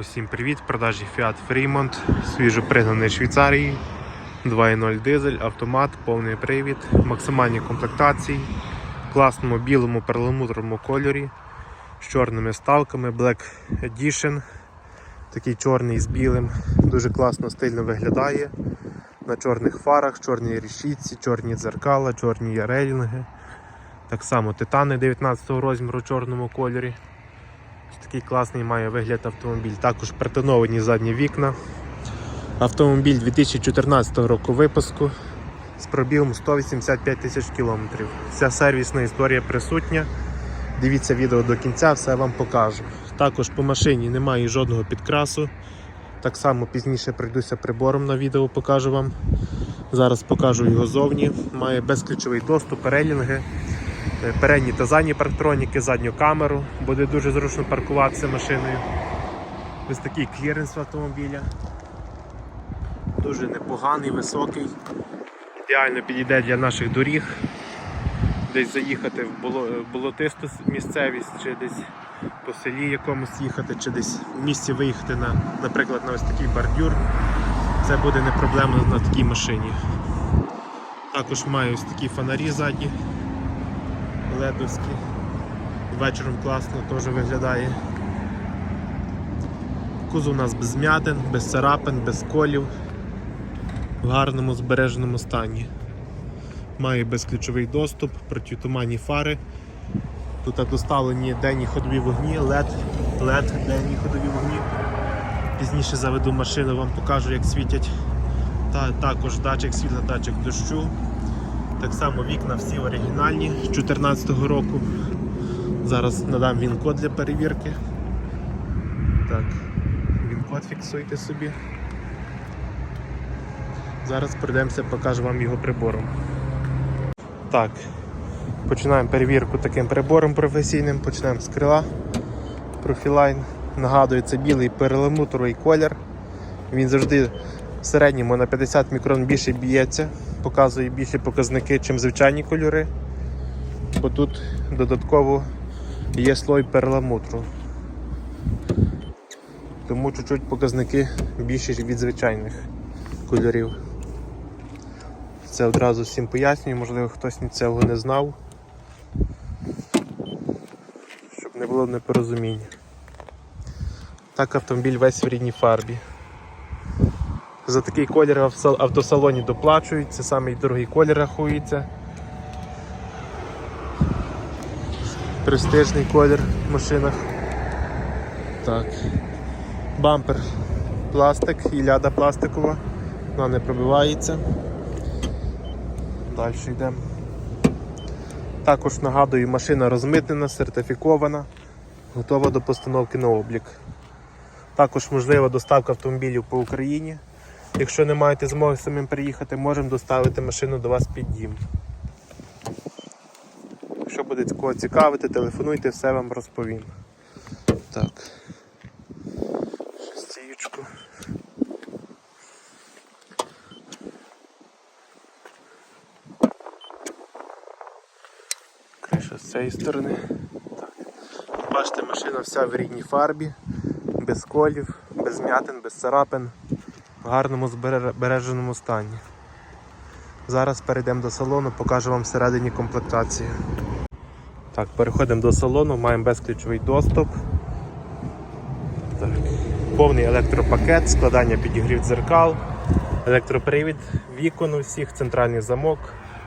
Усім привіт! В продажі Fiat Fremont, свіжо пригнаний Швейцарії, 2.0 дизель, автомат, повний привід, максимальні комплектації, в класному білому перламутровому кольорі, з чорними ставками, Black Edition, такий чорний з білим, дуже класно стильно виглядає. На чорних фарах, чорній рішітці, чорні дзеркала, чорні рейлінги. Так само титани 19 розміру в чорному кольорі. Ось Такий класний має вигляд автомобіль. Також притоновані задні вікна. Автомобіль 2014 року випуску з пробігом 185 тисяч кілометрів. Вся сервісна історія присутня. Дивіться відео до кінця, все вам покажу. Також по машині немає жодного підкрасу. Так само пізніше прийдуся прибором на відео, покажу вам. Зараз покажу його зовні. Має безключовий доступ, перелінги. Е, передні та задні парктроніки, задню камеру. Буде дуже зручно паркуватися машиною. Ось такий кліренс автомобіля. Дуже непоганий, високий. Ідеально підійде для наших доріг. Десь заїхати в болотисту місцевість, чи десь по селі якомусь їхати, чи десь в місті виїхати, на, наприклад, на ось такий бордюр. Це буде не проблема на такій машині. Також маю ось такі фонарі задні ледовські. Вечором класно теж виглядає. Кузов у нас без м'ятин, без царапин, без колів, в гарному збереженому стані. Має безключовий доступ, протитуманні фари. Тут доставлені денні ходові вогні, LED, LED, денні ходові вогні. Пізніше заведу машину, вам покажу, як світять. Та, також датчик світла, датчик дощу. Так само вікна всі оригінальні з 2014 року. Зараз надам він-код для перевірки. Так, він-код фіксуйте собі. Зараз пройдемося, покажу вам його прибором. Так, починаємо перевірку таким прибором професійним, почнемо з крила. Профілайн. Нагадую, це білий перламутровий колір. Він завжди в середньому на 50 мікрон більше б'ється, показує більші показники, ніж звичайні кольори. Бо тут додатково є слой перламутру. Тому чуть-чуть показники більші від звичайних кольорів. Це одразу всім пояснюю, можливо хтось цього не знав. Щоб не було непорозуміння. Так автомобіль весь в рідній фарбі. За такий колір в автосалоні доплачують, це самий дорогий колір рахується. Престижний колір в машинах. Так. Бампер пластик і ляда пластикова, вона не пробивається. Далі йдемо. Також нагадую, машина розмитнена, сертифікована, готова до постановки на облік. Також можлива доставка автомобілів по Україні. Якщо не маєте змоги самим приїхати, можемо доставити машину до вас під дім. Якщо буде кого цікавити, телефонуйте, все вам розповім. Так. Стіючку. Криша з цієї сторони. Так. Бачите, машина вся в рідній фарбі, без колів, без м'ятин, без царапин, гарному збереженому стані. Зараз перейдемо до салону, покажу вам всередині комплектацію. Так, переходимо до салону, маємо безключовий доступ. Так. Повний електропакет, складання підігрів дзеркал, електропривід, вікон у всіх, центральний замок,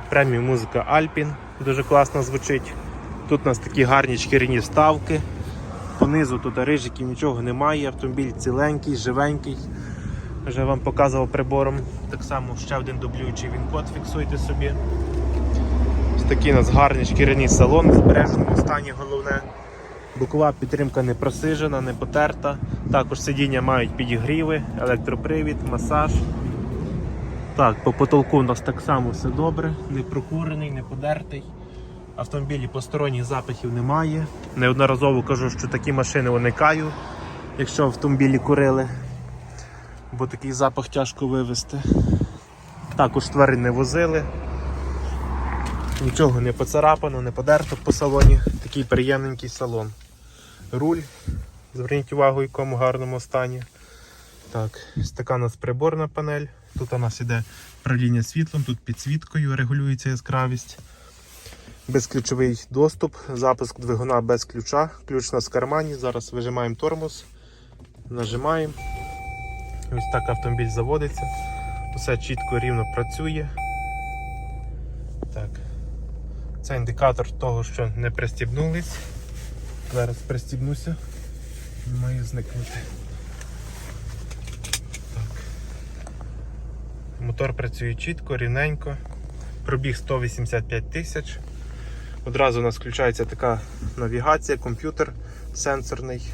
преміум музика Alpin, дуже класно звучить. Тут у нас такі гарні шкіряні вставки. Понизу тут рижиків нічого немає, автомобіль ціленький, живенький. Вже вам показував прибором. Так само ще один дублюючий він-код фіксуйте собі. Ось такий у нас гарний шкіряний салон в збереженому стані головне. Бокова підтримка не просижена, не потерта. Також сидіння мають підігріви, електропривід, масаж. Так, по потолку у нас так само все добре, не прокурений, не подертий. Автомобілі посторонніх запахів немає. Неодноразово кажу, що такі машини уникаю, якщо автомобілі курили, бо такий запах тяжко вивезти. Також тварин не возили. Нічого не поцарапано, не подерто по салоні. Такий приємненький салон. Руль Зверніть увагу, в якому гарному стані. Так, така у нас приборна панель. Тут у нас іде управління світлом, тут підсвіткою регулюється яскравість. Безключовий доступ, запуск двигуна без ключа. Ключ у нас в кармані. Зараз вижимаємо тормоз, нажимаємо. Ось так автомобіль заводиться. Все чітко рівно працює. Так. Це індикатор того, що не пристібнулись. Зараз пристібнуся. Має зникнути. Так. Мотор працює чітко, рівненько. Пробіг 185 тисяч. Одразу у нас включається така навігація, комп'ютер сенсорний.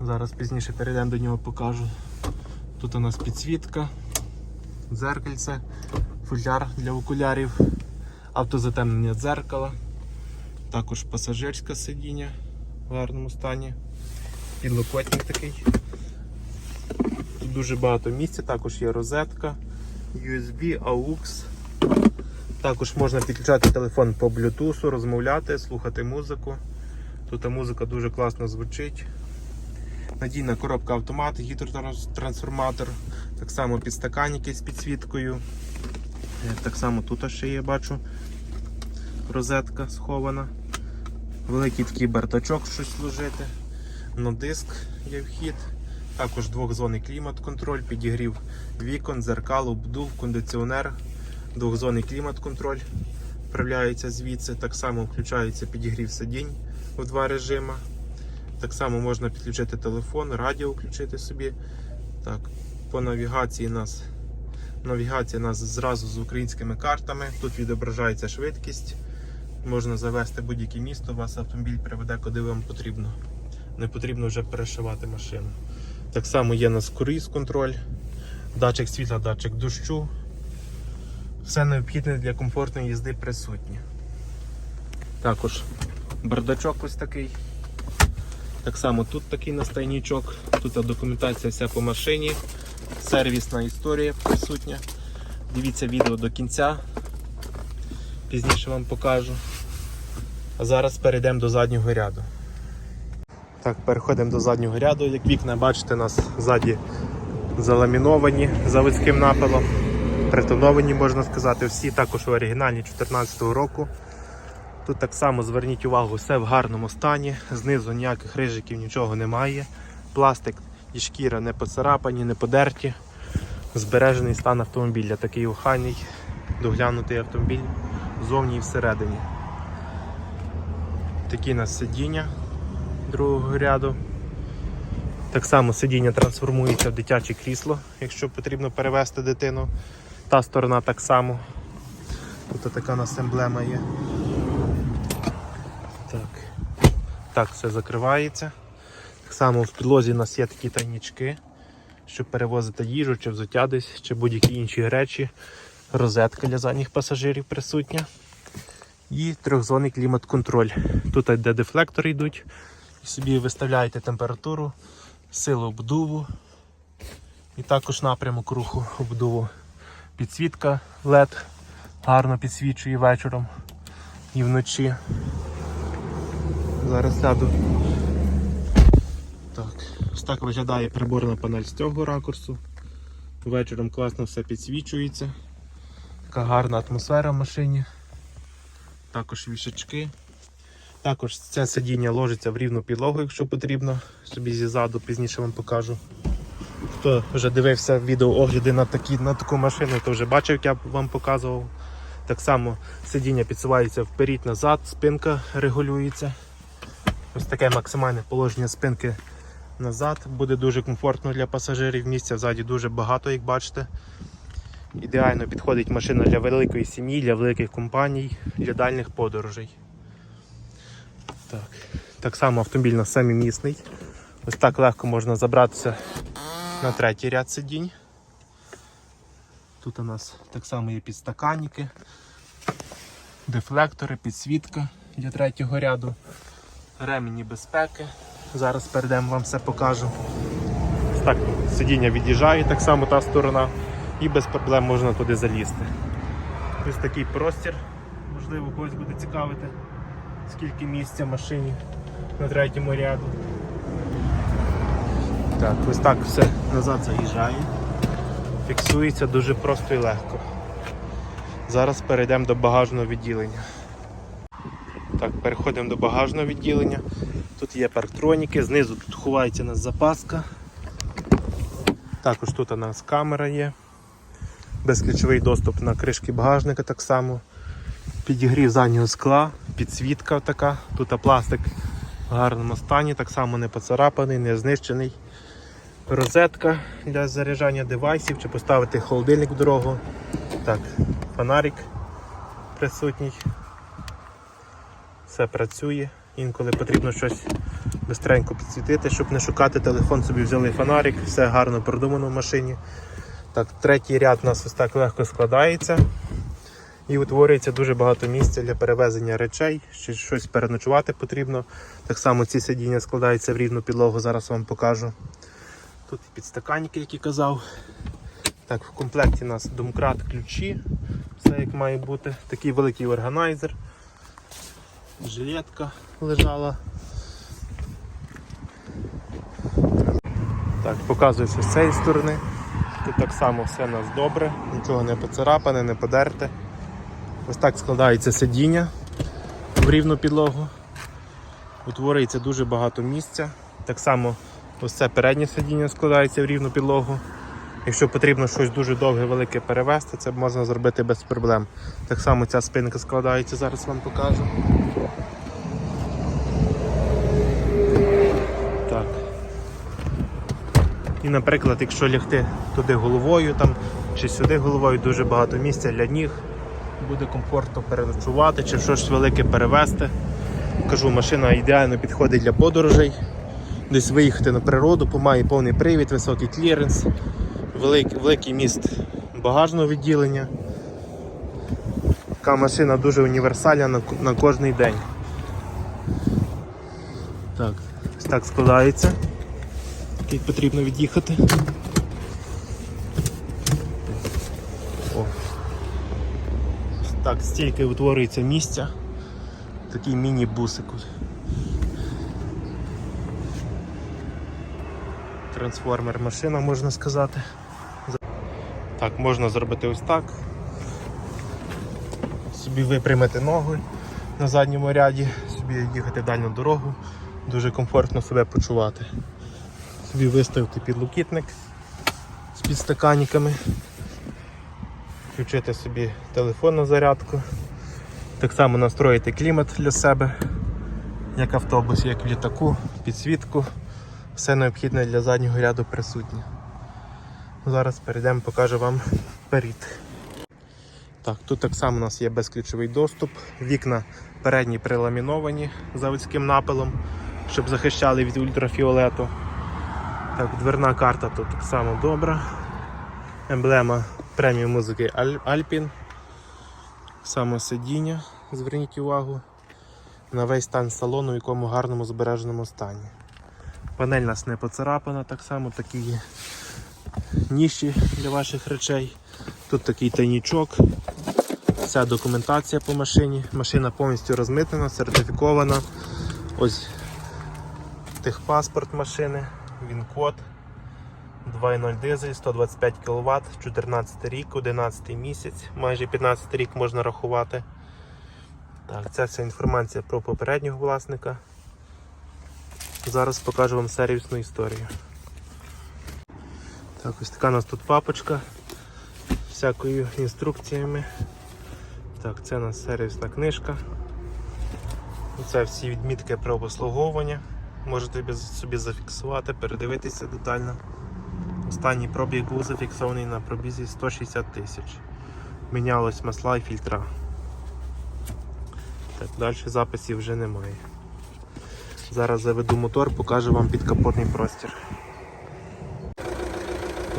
Зараз пізніше перейдемо до нього покажу. Тут у нас підсвітка, дзеркальце, футляр для окулярів, автозатемнення дзеркала, також пасажирське сидіння в гарному стані, підлокотник такий. Тут дуже багато місця, також є розетка, USB, AUX. Також можна підключати телефон по Bluetooth, розмовляти, слухати музику. Тут музика дуже класно звучить. Надійна коробка автомат, гідротрансформатор, так само підстаканники з підсвіткою. Е, Так само тут ще є, бачу, розетка схована. Великий такий бардачок щось служити. На диск є вхід. Також двохзонний клімат-контроль, підігрів вікон, зеркал, обдув, кондиціонер, двохзонний клімат-контроль вправляється звідси. Так само включається підігрів сидінь у два режими. Так само можна підключити телефон, радіо включити собі. Так, по навігації нас навігація нас зразу з українськими картами. Тут відображається швидкість. Можна завести будь-яке місто, вас автомобіль приведе куди вам потрібно. Не потрібно вже перешивати машину. Так само є у нас круїз контроль, датчик світла, датчик дощу. Все необхідне для комфортної їзди присутнє. Також бардачок ось такий. Так само тут такий настайничок, тут документація вся по машині, сервісна історія присутня. Дивіться відео до кінця, пізніше вам покажу. А зараз перейдемо до заднього ряду. Так, переходимо до заднього ряду. Як вікна, бачите, нас ззаді заламіновані заводським напилом, притоновані, можна сказати, всі також в оригінальні 2014 року. Тут так само зверніть увагу, все в гарному стані, знизу ніяких рижиків, нічого немає. Пластик і шкіра не поцарапані, не подерті. Збережений стан автомобіля, такий охайний, доглянутий автомобіль ззовні і всередині. Такі у нас сидіння другого ряду. Так само сидіння трансформується в дитяче крісло, якщо потрібно перевезти дитину. Та сторона так само. Тут така у нас емблема є. Так. Так, все закривається. Так само в підлозі у нас є такі тайнічки, щоб перевозити їжу, чи взуття десь, чи будь-які інші речі. Розетка для задніх пасажирів присутня. І трьохзонний клімат-контроль. Тут де дефлектори йдуть. Собі виставляєте температуру, силу обдуву. І також напрямок руху обдуву. Підсвітка LED гарно підсвічує вечором і вночі. Зараз сяду. Так, ось так виглядає приборна панель з цього ракурсу. Вечором класно все підсвічується. Така гарна атмосфера в машині. Також вішачки. Також це сидіння ложиться в рівну підлогу, якщо потрібно. Собі зізаду пізніше вам покажу. Хто вже дивився відео огляди на, такі, на таку машину, то вже бачив, як я вам показував. Так само сидіння підсувається вперед-назад, спинка регулюється. Ось таке максимальне положення спинки назад. Буде дуже комфортно для пасажирів. Місця взаді дуже багато, як бачите. Ідеально підходить машина для великої сім'ї, для великих компаній, для дальніх подорожей. Так. так само автомобіль на семимісний. Ось так легко можна забратися на третій ряд сидінь. Тут у нас так само є підстаканники, дефлектори, підсвітка для третього ряду, ремені безпеки. Зараз перейдемо вам все покажу. Так, сидіння від'їжджає, так само та сторона, і без проблем можна туди залізти. Ось такий простір, можливо, когось буде цікавити, скільки місця машині на третьому ряду. Так, ось так все назад заїжджає. Фіксується дуже просто і легко. Зараз перейдемо до багажного відділення. Так, переходимо до багажного відділення. Тут є парктроніки, знизу тут ховається нас запаска. Також тут у нас камера є. Безключовий доступ на кришки багажника так само. Підігрів заднього скла, підсвітка така. Тут пластик в гарному стані, так само не поцарапаний, не знищений. Розетка для заряджання девайсів чи поставити холодильник в дорогу. Так, фонарик присутній. Все працює. Інколи потрібно щось бистренько підсвітити, щоб не шукати телефон, собі взяли фонарик, все гарно продумано в машині. Так, третій ряд у нас ось так легко складається і утворюється дуже багато місця для перевезення речей, чи щось переночувати потрібно. Так само ці сидіння складаються в рівну підлогу, зараз вам покажу. Тут і підстаканники, які казав. Так, в комплекті у нас домкрат ключі, все як має бути. Такий великий органайзер. Жилетка лежала. Так, показується з цієї сторони. Тут так само все у нас добре, нічого не поцарапане, не подерте. Ось так складається сидіння в рівну підлогу. Утворюється дуже багато місця. Так само ось це переднє сидіння складається в рівну підлогу. Якщо потрібно щось дуже довге, велике перевезти, це можна зробити без проблем. Так само ця спинка складається, зараз вам покажу. Так. І, наприклад, якщо лягти туди головою там, чи сюди головою, дуже багато місця для ніг, буде комфортно переночувати чи щось велике перевезти. Кажу, машина ідеально підходить для подорожей. Десь виїхати на природу, має повний привід, високий кліренс, великий, великий міст багажного відділення. Така машина дуже універсальна на, на кожний день. Так, ось так складається. Як потрібно від'їхати. О. Так, стільки утворюється місця. Такий міні-бусик. Трансформер машина, можна сказати. Так, можна зробити ось так. Собі випрямити ноги на задньому ряді, собі їхати в дальню дорогу, дуже комфортно себе почувати. Собі виставити підлокітник з підстаканниками, включити собі телефон на зарядку, так само настроїти клімат для себе, як в автобусі, як в літаку, підсвітку. Все необхідне для заднього ряду присутнє. Зараз перейдемо, покажу вам перед. Так, тут так само у нас є безключовий доступ, вікна передні приламіновані заводським напилом, щоб захищали від ультрафіолету. Так, дверна карта тут так само добра. Емблема преміум музики Аль- Alpine. Саме сидіння, зверніть увагу. На весь стан салону, в якому гарному збереженому стані. Панель нас не поцарапана, так само такі є ніші для ваших речей. Тут такий тайнічок. Вся документація по машині. Машина повністю розмитнена, сертифікована. Ось техпаспорт машини, він код 2.0 дизель, 125 кВт, 14 рік, 11 місяць, майже 15 рік можна рахувати. Так, Це вся інформація про попереднього власника. Зараз покажу вам сервісну історію. Так, ось така у нас тут папочка з всякою інструкціями. Так, це у нас сервісна книжка. Це всі відмітки про обслуговування. Можете собі зафіксувати, передивитися детально. Останній пробіг був зафіксований на пробізі 160 тисяч. Мінялось масла і фільтра. Так, далі записів вже немає. Зараз заведу мотор, покажу вам підкапотний простір.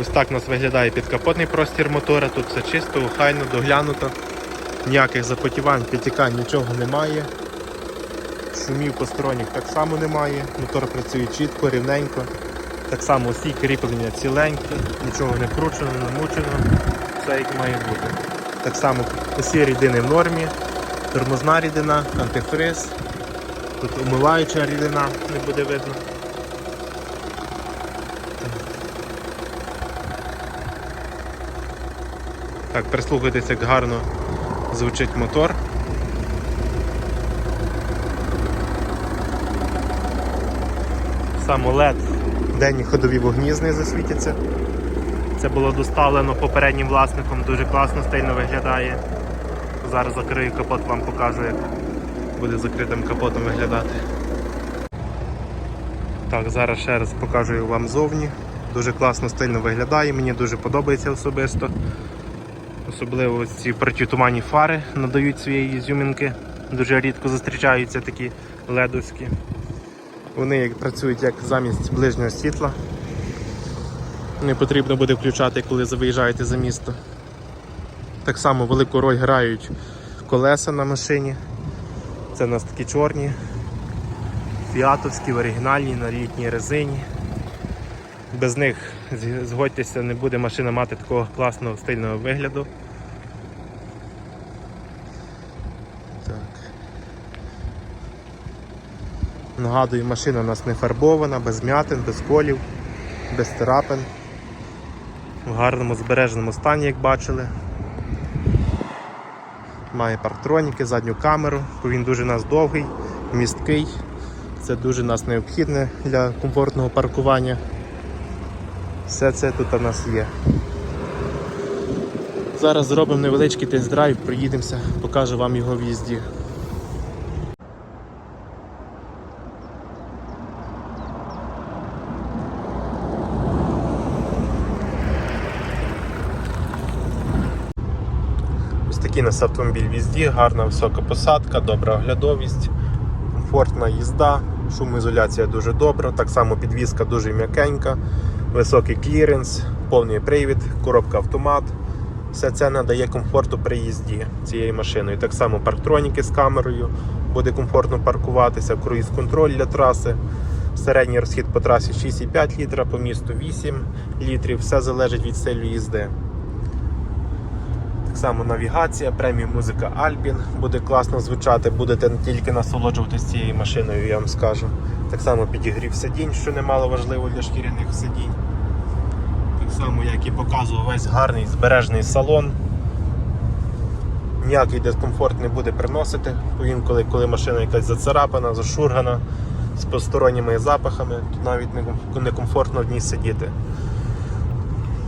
Ось так у нас виглядає підкапотний простір мотора. Тут все чисто, охайно, доглянуто. Ніяких запотівань, підтікань, нічого немає шумів посторонніх так само немає, мотор працює чітко, рівненько. Так само усі кріплення ціленькі, нічого не кручено, не намучено, все як має бути. Так само усі рідини в нормі, тормозна рідина, антифриз, тут умиваюча рідина, не буде видно. Так, прислухайтеся, як гарно звучить мотор. Сам OLED денні ходові вогні з неї засвітяться. Це було доставлено попереднім власником, дуже класно, стильно виглядає. Зараз закрию капот, вам покажу, як буде закритим капотом виглядати. Так, зараз ще раз покажу вам зовні. Дуже класно, стильно виглядає, мені дуже подобається особисто. Особливо ці протитуманні фари надають своєї ізюмінки. Дуже рідко зустрічаються такі ледовські. Вони працюють як замість ближнього світла. Не потрібно буде включати, коли ви виїжджаєте за місто. Так само велику роль грають колеса на машині. Це у нас такі чорні, фіатовські, в оригінальній, на літній резині. Без них, згодьтеся, не буде машина мати такого класного стильного вигляду. Так. Нагадую, машина у нас не фарбована, без м'ятин, без колів, без царапин. В гарному збереженому стані, як бачили. Має парктроніки, задню камеру, бо він дуже у нас довгий, місткий. Це дуже у нас необхідне для комфортного паркування. Все це тут у нас є. Зараз зробимо невеличкий тест-драйв, проїдемося, покажу вам його в нас автомобіль в їзді, гарна висока посадка, добра оглядовість, комфортна їзда, шумоізоляція дуже добра, так само підвізка дуже м'якенька, високий кліренс, повний привід, коробка автомат. Все це надає комфорту при їзді цією машиною. Так само парктроніки з камерою, буде комфортно паркуватися, круїз-контроль для траси. Середній розхід по трасі 6,5 літра, по місту 8 літрів. Все залежить від стилю їзди. Так само навігація, преміум музика Alpine буде класно звучати, будете тільки насолоджуватися цією машиною, я вам скажу. Так само підігрів сидінь, що немало важливо для шкіряних сидінь. Так само, як і показував, весь гарний збережений салон. Ніякий дискомфорт не буде приносити. Інколи, коли машина якась зацарапана, зашургана, з посторонніми запахами, то навіть некомфортно в ній сидіти.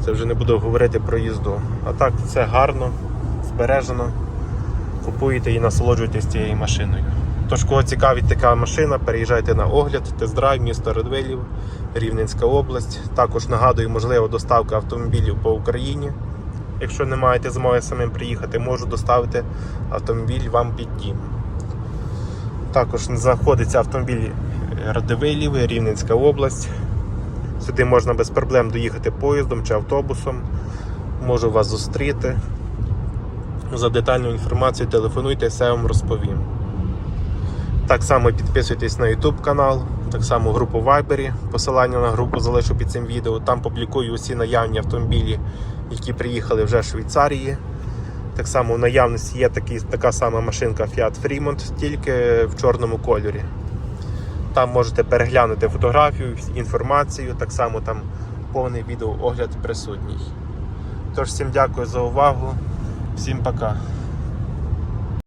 Це вже не буду говорити про їзду. А так все гарно, збережено. Купуєте і насолоджуєтесь цією машиною. Тож, кого цікавить така машина, переїжджайте на огляд, тест-драйв, місто Радвилів, Рівненська область. Також нагадую, можлива доставка автомобілів по Україні. Якщо не маєте змоги самим приїхати, можу доставити автомобіль вам під дім. Також знаходиться автомобіль Радивилів, Рівненська область. Сюди можна без проблем доїхати поїздом чи автобусом. Можу вас зустріти. За детальну інформацію телефонуйте, все вам розповім. Так само підписуйтесь на YouTube канал, так само групу Viber. Посилання на групу залишу під цим відео. Там публікую усі наявні автомобілі, які приїхали вже з Швейцарії. Так само в наявності є такі, така сама машинка Fiat Fremont, тільки в чорному кольорі. Там можете переглянути фотографію, інформацію, так само там повний відеоогляд присутній. Тож всім дякую за увагу, всім пока.